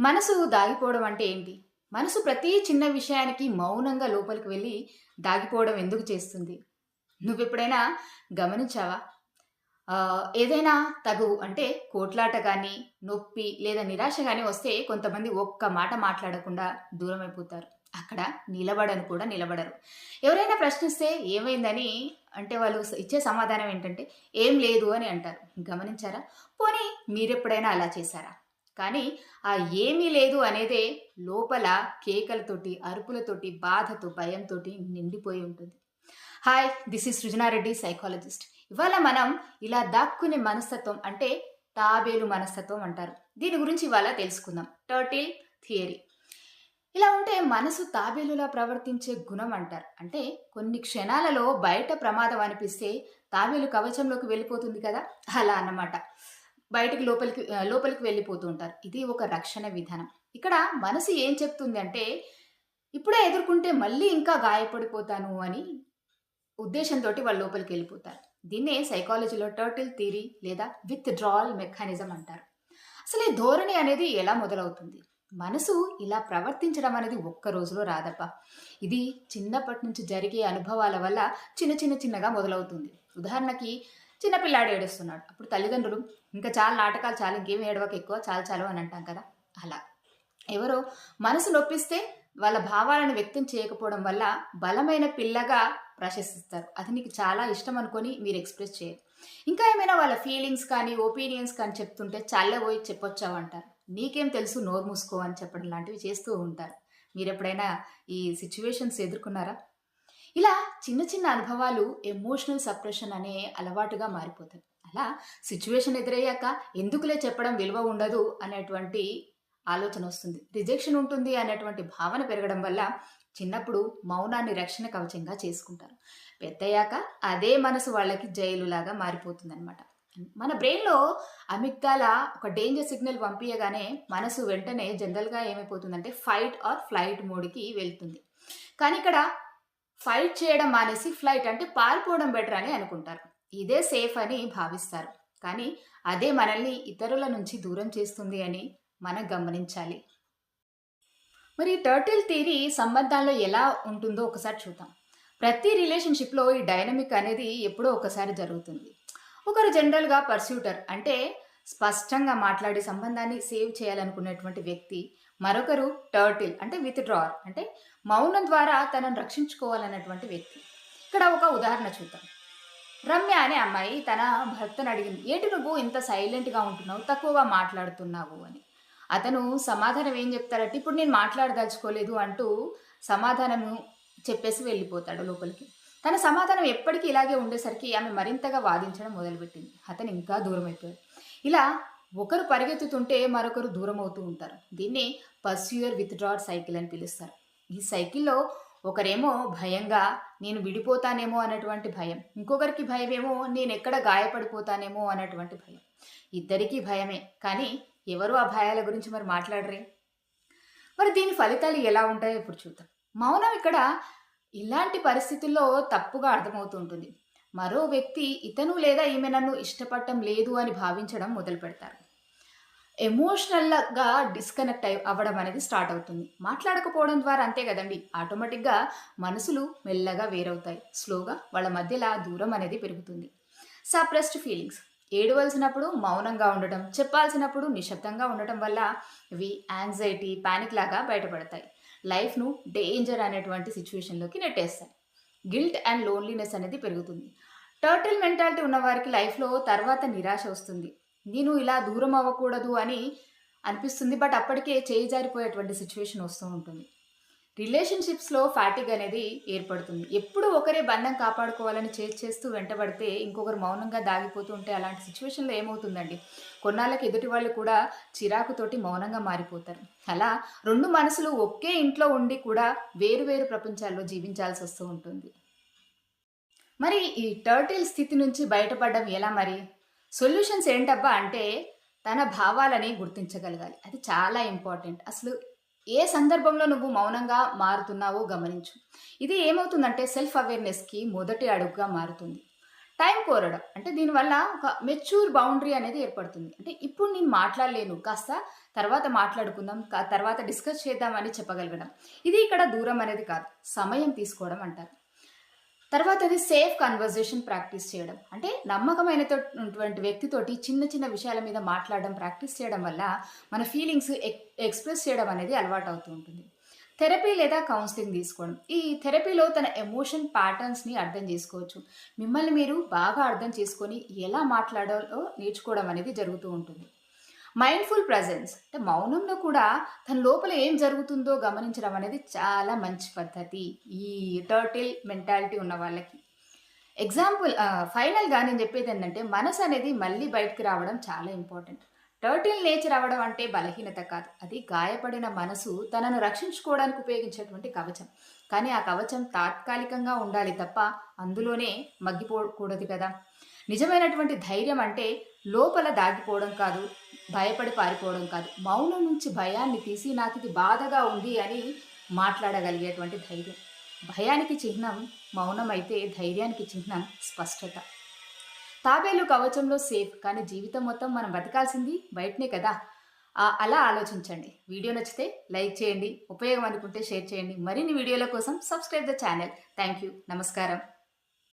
మనసు దాగిపోవడం అంటే ఏంటి? మనసు ప్రతి చిన్న విషయానికి మౌనంగా లోపలికి వెళ్ళి దాగిపోవడం ఎందుకు చేస్తుంది? నువ్వెప్పుడైనా గమనించావా? ఏదైనా తగు అంటే కోట్లాట కానీ నొప్పి లేదా నిరాశ కానీ వస్తే కొంతమంది ఒక్క మాట మాట్లాడకుండా దూరం అయిపోతారు అక్కడ నిలబడను కూడా నిలబడరు. ఎవరైనా ప్రశ్నిస్తే ఏమైందని అంటే వాళ్ళు ఇచ్చే సమాధానం ఏంటంటే ఏం లేదు అని అంటారు. గమనించారా? పోనీ మీరెప్పుడైనా అలా చేశారా? కానీ ఆ ఏమీ లేదు అనేదే లోపల కేకలతోటి అరుపులతోటి బాధతో భయంతో నిండిపోయి ఉంటుంది. Hi this is Srujana Reddy psychologist ఇవాళ మనం ఇలా దాక్కునే మనస్తత్వం అంటే తాబేలు మనస్తత్వం అంటారు. దీని గురించి ఇవాళ తెలుసుకుందాం. టర్టిల్ థియరీ ఇలా ఉంటే మనసు తాబేలులా ప్రవర్తించే గుణం అంటారు. అంటే కొన్ని క్షణాలలో బయట ప్రమాదం అనిపిస్తే తాబేలు కవచంలోకి వెళ్ళిపోతుంది కదా? అలా అన్నమాట. బయటికి లోపలికి లోపలికి వెళ్ళిపోతూ ఉంటారు. ఇది ఒక రక్షణ విధానం. ఇక్కడ మనసు ఏం చెప్తుంది అంటే ఇప్పుడే ఎదుర్కొంటే మళ్ళీ ఇంకా గాయపడిపోతాను అని ఉద్దేశంతో వాళ్ళు లోపలికి వెళ్ళిపోతారు. దీన్నే సైకాలజీలో టర్టిల్ థియరీ లేదా విత్ డ్రాల్ మెకానిజం అంటారు. అసలు ఈ ధోరణి అనేది ఎలా మొదలవుతుంది? మనసు ఇలా ప్రవర్తించడం అనేది ఒక్క రోజులో రాదప్ప ఇది చిన్నప్పటి నుంచి జరిగే అనుభవాల వల్ల చిన్న చిన్న చిన్నగా మొదలవుతుంది. ఉదాహరణకి చిన్నపిల్లాడు ఏడుస్తున్నాడు. అప్పుడు తల్లిదండ్రులు ఇంకా చాలా నాటకాలు చాలా ఇంకేం ఏడవక ఎక్కువ చాలు చాలు అని అంటాం కదా. అలా. ఎవరో మనసు నొప్పిస్తే వాళ్ళ భావాలను వ్యక్తం చేయకపోవడం వల్ల బలమైన పిల్లగా ప్రశంసిస్తారు. అది నీకు చాలా ఇష్టం అనుకొని మీరు ఎక్స్ప్రెస్ చేయరు. ఇంకా ఏమైనా వాళ్ళ ఫీలింగ్స్ కానీ ఒపీనియన్స్ కానీ చెప్తుంటే చాలే పోయి చెప్పొచ్చావు అంటారు. నీకేం తెలుసు నోరు మూసుకో అని చెప్పడం లాంటివి చేస్తూ ఉంటారు. మీరు ఎప్పుడైనా ఈ సిచ్యువేషన్స్ ఎదుర్కొన్నారా? ఇలా చిన్న చిన్న అనుభవాలు ఎమోషనల్ సప్రెషన్ అనే అలవాటుగా మారిపోతాయి. అలా సిచ్యువేషన్ ఎదురయ్యాక ఎందుకులే చెప్పడం విలువ ఉండదు అనేటువంటి ఆలోచన వస్తుంది. రిజెక్షన్ ఉంటుంది అనేటువంటి భావన పెరగడం వల్ల చిన్నప్పుడు మౌనాన్ని రక్షణ కవచంగా చేసుకుంటారు. పెద్దయ్యాక అదే మనసు వాళ్ళకి జైలులాగా మారిపోతుందన్నమాట. మన బ్రెయిన్లో అమిగ్దాల ఒక డేంజర్ సిగ్నల్ పంపించగానే మనసు వెంటనే జనరల్గా ఏమైపోతుందంటే ఫైట్ ఆర్ ఫ్లైట్ మోడ్కి వెళ్తుంది. కానీ ఇక్కడ ఫైట్ చేయడం మానేసి ఫ్లైట్ అంటే పారిపోవడం బెటర్ అని అనుకుంటారు. ఇదే సేఫ్ అని భావిస్తారు. కానీ అదే మనల్ని ఇతరుల నుంచి దూరం చేస్తుంది అని మనం గమనించాలి. మరి టర్టిల్ థియరీ సంబంధాల్లో ఎలా ఉంటుందో ఒకసారి చూద్దాం. ప్రతి రిలేషన్షిప్లో ఈ డైనమిక్ అనేది ఎప్పుడో ఒకసారి జరుగుతుంది. ఒకరు జనరల్గా పర్స్యూటర్ అంటే స్పష్టంగా మాట్లాడి సంబంధాన్ని సేవ్ చేయాలనుకునేటువంటి వ్యక్తి మరొకరు టర్టిల్ అంటే విత్ డ్రావర్ అంటే మౌనం ద్వారా తనను రక్షించుకోవాలన్నటువంటి వ్యక్తి. ఇక్కడ ఒక ఉదాహరణ చూద్దాం. రమ్య అనే అమ్మాయి తన భర్తను అడిగింది ఏంటి నువ్వు ఇంత సైలెంట్గా ఉంటున్నావు తక్కువగా మాట్లాడుతున్నావు అని. అతను సమాధానం ఏం చెప్తారంటే ఇప్పుడు నేను మాట్లాడదలుచుకోలేదు అంటూ సమాధానము చెప్పేసి వెళ్ళిపోతాడు లోపలికి. తన సమాధానం ఎప్పటికీ ఇలాగే ఉండేసరికి ఆమె మరింతగా వాదించడం మొదలుపెట్టింది. అతను ఇంకా దూరం అయిపోయాడు. ఇలా ఒకరు పరిగెత్తుతుంటే మరొకరు దూరం అవుతూ ఉంటారు. దీన్ని పర్స్యూయర్ విత్డ్రాడ్ సైకిల్ అని పిలుస్తారు. ఈ సైకిల్లో ఒకరేమో భయంగా నేను విడిపోతానేమో అన్నటువంటి భయం. ఇంకొకరికి భయమేమో నేను ఎక్కడ గాయపడిపోతానేమో అన్నటువంటి భయం. ఇద్దరికీ భయమే. కానీ ఎవరు ఆ భయాల గురించి మరి మాట్లాడరే? మరి దీని ఫలితాలు ఎలా ఉంటాయో ఇప్పుడు చూద్దాం. మౌనం ఇక్కడ ఇలాంటి పరిస్థితుల్లో తప్పుగా అర్థమవుతూ ఉంటుంది. మరో వ్యక్తి ఇతను లేదా ఈమె నన్ను ఇష్టపడటం లేదు అని భావించడం మొదలు పెడతారు ఎమోషనల్గా డిస్కనెక్ట్ అయి అవ్వడం అనేది స్టార్ట్ అవుతుంది. మాట్లాడకపోవడం ద్వారా అంతే కదండి ఆటోమేటిక్గా మనసులు మెల్లగా వేరవుతాయి. స్లోగా వాళ్ళ మధ్యలో దూరం అనేది పెరుగుతుంది. సప్రెస్డ్ ఫీలింగ్స్ ఏడవలసినప్పుడు మౌనంగా ఉండటం చెప్పాల్సినప్పుడు నిశ్శబ్దంగా ఉండటం వల్ల ఇవి యాంగ్జైటీ పానిక్ లాగా బయటపడతాయి. లైఫ్ను డేంజర్ అనేటువంటి సిచ్యువేషన్లోకి నెట్టేస్తాయి. గిల్ట్ అండ్ లోన్లీనెస్ అనేది పెరుగుతుంది. టర్టిల్ మెంటాలిటీ ఉన్న వారికి లైఫ్లో తర్వాత నిరాశ వస్తుంది. నేను ఇలా దూరం అవ్వకూడదు అని అనిపిస్తుంది బట్ అప్పటికే చేయి జారిపోయేటువంటి సిచ్యువేషన్ వస్తూ ఉంటుంది. రిలేషన్షిప్స్లో ఫ్యాటిక్ అనేది ఏర్పడుతుంది. ఎప్పుడు ఒకరే బంధం కాపాడుకోవాలని చేస్తూ వెంటబడితే ఇంకొకరు మౌనంగా దాగిపోతూ ఉంటే అలాంటి సిచ్యువేషన్లో ఏమవుతుందండి? కొన్నాళ్ళకి ఎదుటి వాళ్ళు కూడా చిరాకుతోటి మౌనంగా మారిపోతారు. అలా రెండు మనసులు ఒకే ఇంట్లో ఉండి కూడా వేరు వేరు ప్రపంచాల్లో జీవించాల్సి వస్తూ ఉంటుంది. మరి ఈ టర్టిల్ స్థితి నుంచి బయటపడడం ఎలా మరి? సొల్యూషన్స్ ఏంటబ్బా అంటే తన భావాలని గుర్తించగలగాలి. అది చాలా ఇంపార్టెంట్. అసలు ఏ సందర్భంలో నువ్వు మౌనంగా మారుతున్నావో గమనించు. ఇది ఏమవుతుందంటే సెల్ఫ్ అవేర్నెస్కి మొదటి అడుగుగా మారుతుంది. టైం కోరడం అంటే దీనివల్ల ఒక మెచ్యూర్ బౌండరీ అనేది ఏర్పడుతుంది. అంటే ఇప్పుడు నేను మాట్లాడలేను కాస్త తర్వాత మాట్లాడుకుందాం కా- తర్వాత డిస్కస్ చేద్దామని చెప్పగలగడం. ఇది ఇక్కడ దూరం అనేది కాదు. సమయం తీసుకోవడం అంటారు. తర్వాత అది సేఫ్ కన్వర్జేషన్ ప్రాక్టీస్ చేయడం. అంటే నమ్మకమైనటువంటి వ్యక్తితోటి చిన్న చిన్న విషయాల మీద మాట్లాడడం ప్రాక్టీస్ చేయడం వల్ల మన ఫీలింగ్స్ ఎక్స్ప్రెస్ చేయడం అనేది అలవాటు అవుతూ ఉంటుంది. థెరపీ లేదా కౌన్సిలింగ్ తీసుకోవడం. ఈ థెరపీలో తన ఎమోషన్ ప్యాటర్న్స్ని అర్థం చేసుకోవచ్చు. మిమ్మల్ని మీరు బాగా అర్థం చేసుకొని ఎలా మాట్లాడాలో నేర్చుకోవడం అనేది జరుగుతూ ఉంటుంది. మైండ్ఫుల్ ప్రజెన్స్ అంటే మౌనంలో కూడా తన లోపల ఏం జరుగుతుందో గమనించడం అనేది చాలా మంచి పద్ధతి. ఈ టర్టిల్ మెంటాలిటీ ఉన్న వాళ్ళకి. ఎగ్జాంపుల్ ఫైనల్గా నేను చెప్పేది ఏంటంటే మనసు అనేది మళ్ళీ బయటకు రావడం చాలా ఇంపార్టెంట్ టర్టిల్ నేచర్ అవ్వడం అంటే బలహీనత కాదు. అది గాయపడిన మనసు తనను రక్షించుకోవడానికి ఉపయోగించేటువంటి కవచం. కానీ ఆ కవచం తాత్కాలికంగా ఉండాలి తప్ప అందులోనే మగ్గిపోకూడదు కదా. నిజమైనటువంటి ధైర్యం అంటే లోపల దాగిపోవడం కాదు భయపడి పారిపోవడం కాదు. మౌనం నుంచి భయాన్ని తీసి నాకు ఇది బాధగా ఉంది అని మాట్లాడగలిగేటువంటి ధైర్యం. భయానికి చిహ్నం మౌనం అయితే ధైర్యానికి చిహ్నం స్పష్టత. తాబేలు కవచంలో సేఫ్ కానీ జీవితం మొత్తం మనం బతకాల్సింది బయటనే కదా? అలా ఆలోచించండి. వీడియో నచ్చితే లైక్ చేయండి ఉపయోగం అనుకుంటే షేర్ చేయండి. మరిన్ని వీడియోల కోసం subscribe the channel. Thank you నమస్కారం.